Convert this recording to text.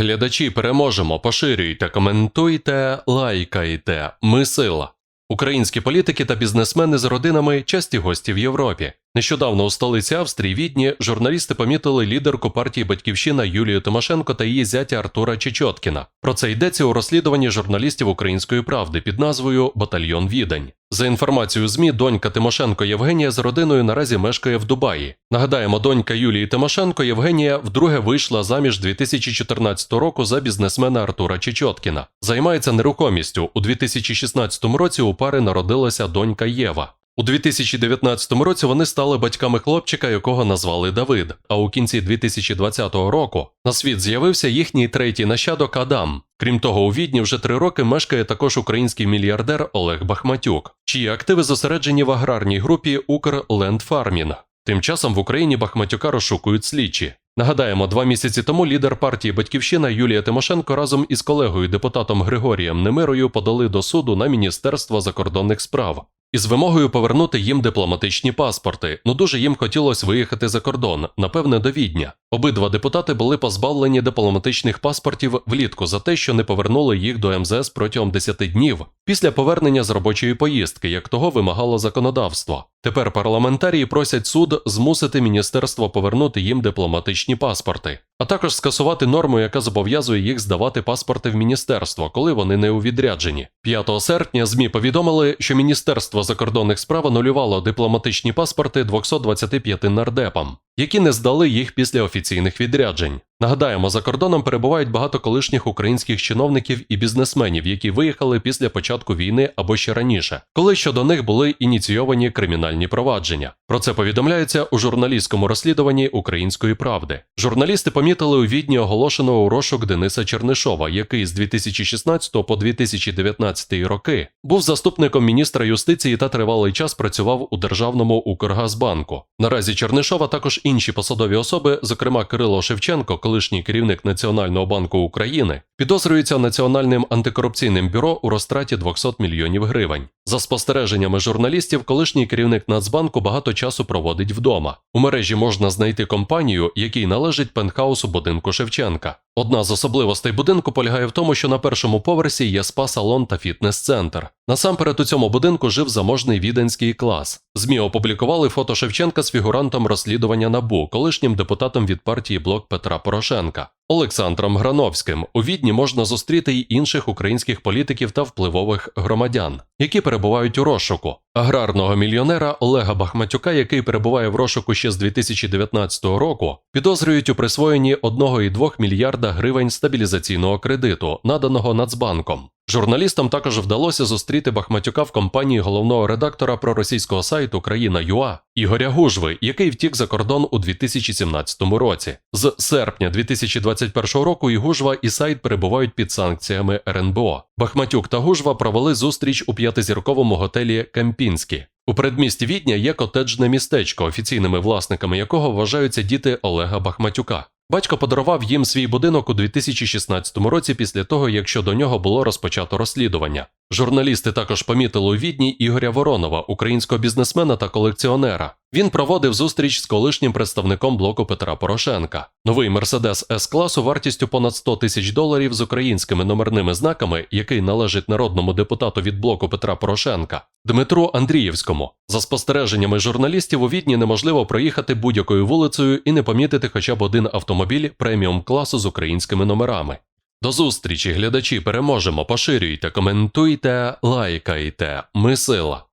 Глядачі переможемо, поширюйте, коментуйте, лайкайте. Ми сила. Українські політики та бізнесмени з родинами часті гості в Європі. Нещодавно у столиці Австрії Відні журналісти помітили лідерку партії Батьківщина Юлію Тимошенко та її зятя Артура Чечоткіна. Про це йдеться у розслідуванні журналістів Української правди під назвою Батальйон Відень. За інформацією ЗМІ, донька Тимошенко Євгенія з родиною наразі мешкає в Дубаї. Нагадаємо, донька Юлії Тимошенко Євгенія вдруге вийшла заміж 2014 року за бізнесмена Артура Чечоткіна. Займається нерухомістю. У 2016 році у пари народилася донька Єва. У 2019 році вони стали батьками хлопчика, якого назвали Давид. А у кінці 2020 року на світ з'явився їхній третій нащадок Адам. Крім того, у Відні вже три роки мешкає також український мільярдер Олег Бахматюк, чиї активи зосереджені в аграрній групі Укрлендфармінг. Тим часом в Україні Бахматюка розшукують слідчі. Нагадаємо, два місяці тому лідер партії Батьківщина Юлія Тимошенко разом із колегою депутатом Григорієм Немирою подали до суду на Міністерство закордонних справ із вимогою повернути їм дипломатичні паспорти. Ну дуже їм хотілося виїхати за кордон, напевне, до Відня. Обидва депутати були позбавлені дипломатичних паспортів влітку за те, що не повернули їх до МЗС протягом 10 днів після повернення з робочої поїздки, як того вимагало законодавство. Тепер парламентарії просять суд змусити міністерство повернути їм дипломатичні паспорти, а також скасувати норму, яка зобов'язує їх здавати паспорти в міністерство, коли вони не у відрядженні. 5 серпня ЗМІ повідомили, що Міністерство закордонних справ анулювало дипломатичні паспорти 225 нардепам, які не здали їх після офіційних відряджень. Нагадаємо, за кордоном перебувають багато колишніх українських чиновників і бізнесменів, які виїхали після початку війни або ще раніше, коли щодо них були ініційовані кримінальні провадження. Про це повідомляється у журналістському розслідуванні Української правди. Журналісти помітили у відні оголошеного у розшук Дениса Чернишова, який з 2016 по 2019 роки був заступником міністра юстиції та тривалий час працював у державному Укргазбанку. Наразі Чернишова також інші посадові особи, зокрема Кирило Шевченко, колишній керівник Національного банку України, підозрюється Національним антикорупційним бюро у розтраті 200 мільйонів гривень. За спостереженнями журналістів, колишній керівник Нацбанку багато часу проводить вдома. У мережі можна знайти компанію, якій належить пентхаус у будинку Шевченка. Одна з особливостей будинку полягає в тому, що на першому поверсі є спа-салон та фітнес-центр. Насамперед у цьому будинку жив заможний віденський клас. ЗМІ опублікували фото Шевченка з фігурантом розслідування НАБУ, колишнім депутатом від партії Блок Петра Порошенка. Олександром Грановським у відні можна зустріти й інших українських політиків та впливових громадян, які перебувають у розшуку. Аграрного мільйонера Олега Бахматюка, який перебуває в розшуку ще з 2019 року, підозрюють у присвоєнні 1,2 мільярда гривень стабілізаційного кредиту, наданого Нацбанком. Журналістам також вдалося зустріти Бахматюка в компанії головного редактора проросійського сайту Країна.ЮА Ігоря Гужви, який втік за кордон у 2017 році. З серпня 2021 року і Гужва і сайт перебувають під санкціями РНБО. Бахматюк та Гужва провели зустріч у п'ятизірковому готелі Кампінські. У передмісті Відня є котеджне містечко, офіційними власниками якого вважаються діти Олега Бахматюка. Батько подарував їм свій будинок у 2016 році після того, як щодо нього було розпочато розслідування. Журналісти також помітили у відні Ігоря Воронова, українського бізнесмена та колекціонера. Він проводив зустріч з колишнім представником блоку Петра Порошенка. Новий Мерседес с класу вартістю понад 100 тисяч доларів з українськими номерними знаками, який належить народному депутату від блоку Петра Порошенка, Дмитру Андрієвському. За спостереженнями журналістів у відні неможливо проїхати будь-якою вулицею і не помітити хоча б один автомобіль преміум класу з українськими номерами. До зустрічі, глядачі, переможемо, поширюйте, коментуйте, лайкайте. Ми сила.